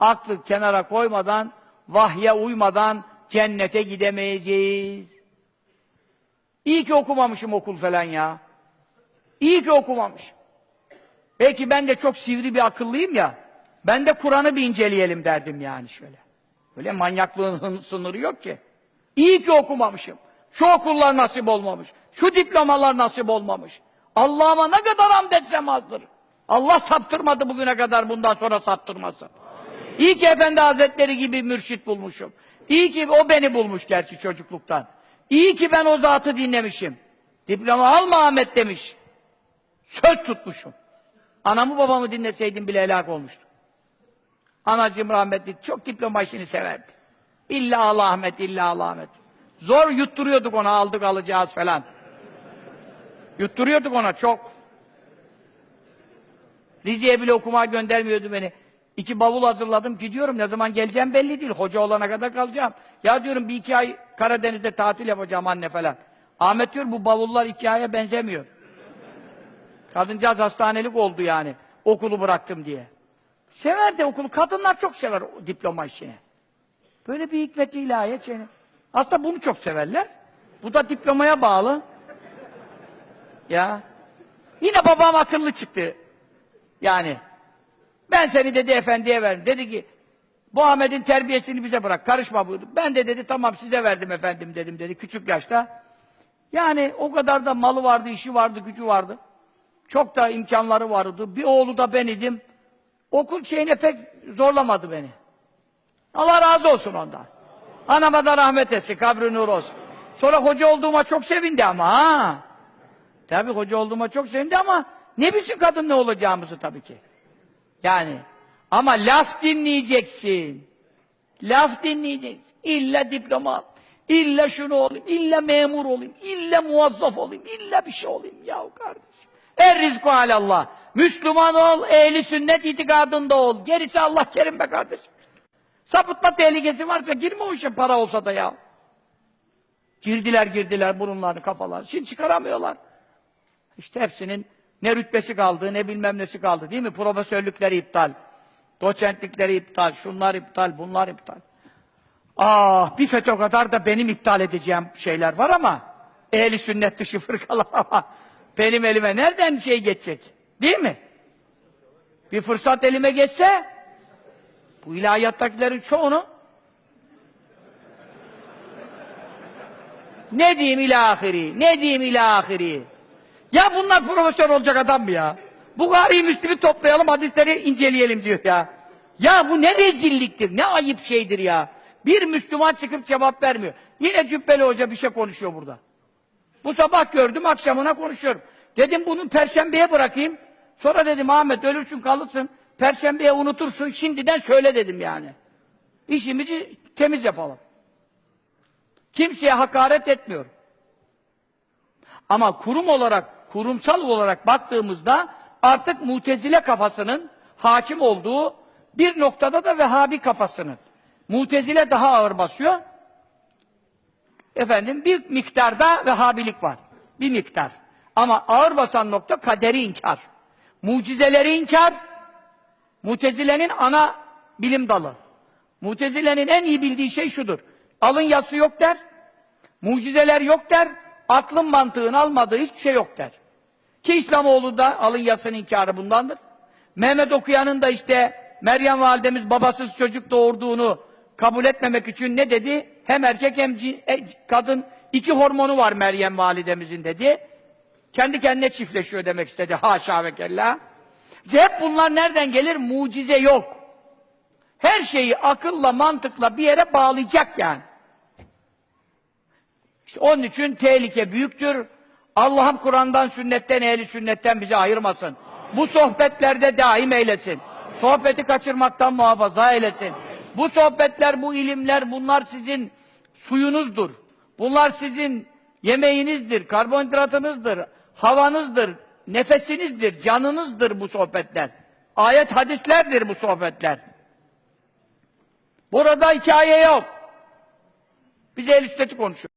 aklı kenara koymadan, vahye uymadan cennete gidemeyeceğiz. İyi ki okumamışım okul falan ya. İyi ki okumamışım. Belki ben de çok sivri bir akıllıyım ya. Ben de Kur'an'ı bir inceleyelim derdim yani şöyle. Böyle manyaklığın sınırı yok ki. İyi ki okumamışım. Şu okullar nasip olmamış. Şu diplomalar nasip olmamış. Allah'ıma ne kadar hamd etsem azdır. Allah saptırmadı bugüne kadar bundan sonra saptırmasın. İyi ki Efendi Hazretleri gibi mürşit bulmuşum. İyi ki o beni bulmuş gerçi çocukluktan. İyi ki ben o zatı dinlemişim. Diploma alma Ahmet demiş. Söz tutmuşum. Anamı babamı dinleseydim bile helak olmuştum. Anacığım rahmetli çok diploma işini severdi. İlla Allah Ahmet, illa Allah Ahmet. Zor yutturuyorduk ona aldık alacağız falan. Yutturuyorduk ona çok. Rize'ye bile okumaya göndermiyordu beni. İki bavul hazırladım gidiyorum ne zaman geleceğim belli değil. Hoca olana kadar kalacağım. Ya diyorum bir iki ay Karadeniz'de tatil yapacağım anne falan. Ahmet diyor bu bavullar iki aya benzemiyor. Kadıncağız hastanelik oldu yani. Okulu bıraktım diye. Sever de okulu. Kadınlar çok sever diploma işini. Böyle bir hikmet ilahiye seni. Aslında bunu çok severler. Bu da diplomaya bağlı. Ya. Yine babam akıllı çıktı. Yani. Ben seni dedi efendiye verdim. Dedi ki bu Ahmet'in terbiyesini bize bırak. Karışma buyurdu. Ben de dedi tamam size verdim efendim dedim dedi küçük yaşta. Yani o kadar da malı vardı, işi vardı, gücü vardı. Çok da imkanları vardı. Bir oğlu da ben idim. Okul şeyine pek zorlamadı beni. Allah razı olsun ondan. Anama da rahmet etsin, kabri nur olsun. Sonra hoca olduğuma çok sevindi ama ha. Tabii hoca olduğuma çok sevindi ama ne bilsin kadın ne olacağımızı tabii ki. Yani ama laf dinleyeceksin. Laf dinleyeceksin. İlla diploma al. İlla şunu olayım, illa memur olayım, illa muvazzaf olayım, illa bir şey olayım yahu kardeşim. Er rizku alallah. Müslüman ol, ehli sünnet itikadında ol. Gerisi Allah kerim be kardeşim. Sapıtma tehlikesi varsa girme o işe para olsa da ya. Girdiler girdiler burunlarını kafalar. Şimdi çıkaramıyorlar. İşte hepsinin ne rütbesi kaldı, ne bilmem nesi kaldı değil mi? Profesörlükleri iptal. Doçentlikleri iptal, şunlar iptal, bunlar iptal. Ah, bir FETÖ kadar da benim iptal edeceğim şeyler var ama ehli sünnet dışı fırkalar ama benim elime nereden şey geçecek? Değil mi? Bir fırsat elime geçse bu ilahiyattakilerin çoğunu ne diyeyim ilahiri, ne diyeyim ilahiri. Ya bunlar profesör olacak adam mı ya? Bukhari Müslim'i toplayalım, hadisleri inceleyelim diyor ya. Ya bu ne rezilliktir, ne ayıp şeydir ya. Bir Müslüman çıkıp cevap vermiyor. Yine Cübbeli Hoca bir şey konuşuyor burada. Bu sabah gördüm, akşamına konuşuyorum. Dedim bunu perşembeye bırakayım. Sonra dedim Ahmet ölürsün kalırsın. Perşembeye unutursun, şimdiden söyle dedim yani. İşimizi temiz yapalım. Kimseye hakaret etmiyorum. Ama kurum olarak, kurumsal olarak baktığımızda artık mutezile kafasının hakim olduğu bir noktada da Vehhabi kafasının. Mutezile daha ağır basıyor. Efendim bir miktarda Vehhabilik var. Bir miktar. Ama ağır basan nokta kaderi inkar. Mucizeleri inkar. Mutezilenin ana bilim dalı. Mutezilenin en iyi bildiği şey şudur. Alın yası yok der. Mucizeler yok der. Aklın mantığın almadığı hiçbir şey yok der. Ki İslamoğlu da alın yasının inkarı bundandır. Mehmet okuyanın da işte Meryem validemiz babasız çocuk doğurduğunu kabul etmemek için ne dedi? Hem erkek hem e, kadın iki hormonu var Meryem validemizin dedi. Kendi kendine çiftleşiyor demek istedi. Haşa ve kella. Hep bunlar nereden gelir? Mucize yok. Her şeyi akılla, mantıkla bir yere bağlayacak yani. İşte onun için tehlike büyüktür. Allah'ım Kur'an'dan, sünnetten, ehli sünnetten bizi ayırmasın. Bu sohbetlerde daim eylesin. Sohbeti kaçırmaktan muhafaza eylesin. Bu sohbetler, bu ilimler, bunlar sizin suyunuzdur. Bunlar sizin yemeğinizdir, karbonhidratınızdır, havanızdır, nefesinizdir, canınızdır bu sohbetler. Ayet hadislerdir bu sohbetler. Burada hikaye yok. Biz el üsteti konuşuyoruz.